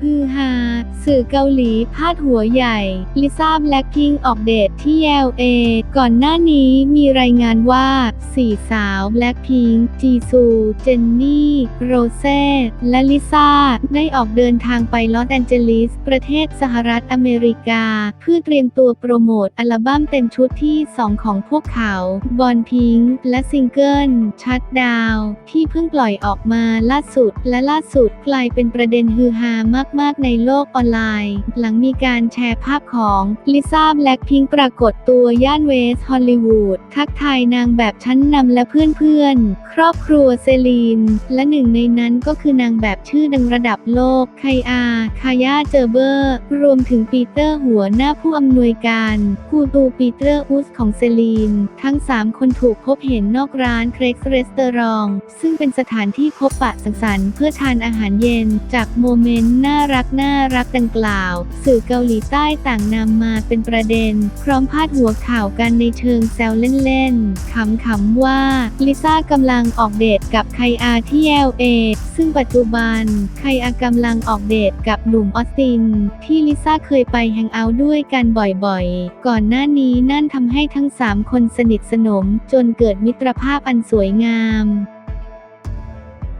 ฮือฮา สื่อเกาหลีพาดหัวใหญ่ ลิซ่าแบล็คพิงออกเดทที่ LA ก่อนหน้านี้มีรายงานว่าสี่สาวแบล็คพิงจีซู เจนนี่ โรเซ่ และลิซ่า ได้ออกเดินทางไปลอสแอนเจลิส ประเทศสหรัฐอเมริกา เพื่อเตรียมตัวโปรโมทอัลบั้มเต็มชุดที่ 2 ของพวกเขาบอนพิงและซิงเกิลชัดดาวที่เพิ่งปล่อยออกมาล่าสุดและล่าสุดกลายเป็นประเด็นฮือฮามากๆ ในโลกออนไลน์ หลังมีการแชร์ภาพของลิซ่าแบล็คพิงปรากฏตัวย่านเวสต์ฮอลลีวูดทักทายนางแบบชั้นนำและเพื่อน ๆ ครอบครัวเซลีน และหนึ่งในนั้นก็คือนางแบบชื่อดังระดับโลกไคอาคายาเจอเบอร์ รวมถึงปีเตอร์หัวหน้าผู้อำนวยการกูตูปีเตอร์อุสของเซลีน ทั้ง 3 คนถูกพบเห็นนอกร้านเครกสเรสเตอรอง ซึ่งเป็นสถานที่พบปะสังสรรค์เพื่อทานอาหารเย็น จากโมเมนต์น่าน่ารักน่ารักดังกล่าว สื่อเกาหลีใต้ต่างนำมาเป็นประเด็น พร้อมพาดหัวข่าวกันในเชิงแซวเล่นๆขำๆว่าลิซ่ากำลังออกเดทกับไคอาที่ LA ซึ่งปัจจุบันไคอากำลังออกเดทกับหนุ่มออสติน ที่ลิซ่าเคยไปแฮงเอาท์ด้วยกันบ่อยๆ ก่อนหน้านี้นั่นทำให้ทั้ง 3 คนสนิทสนม จนเกิดมิตรภาพอันสวยงาม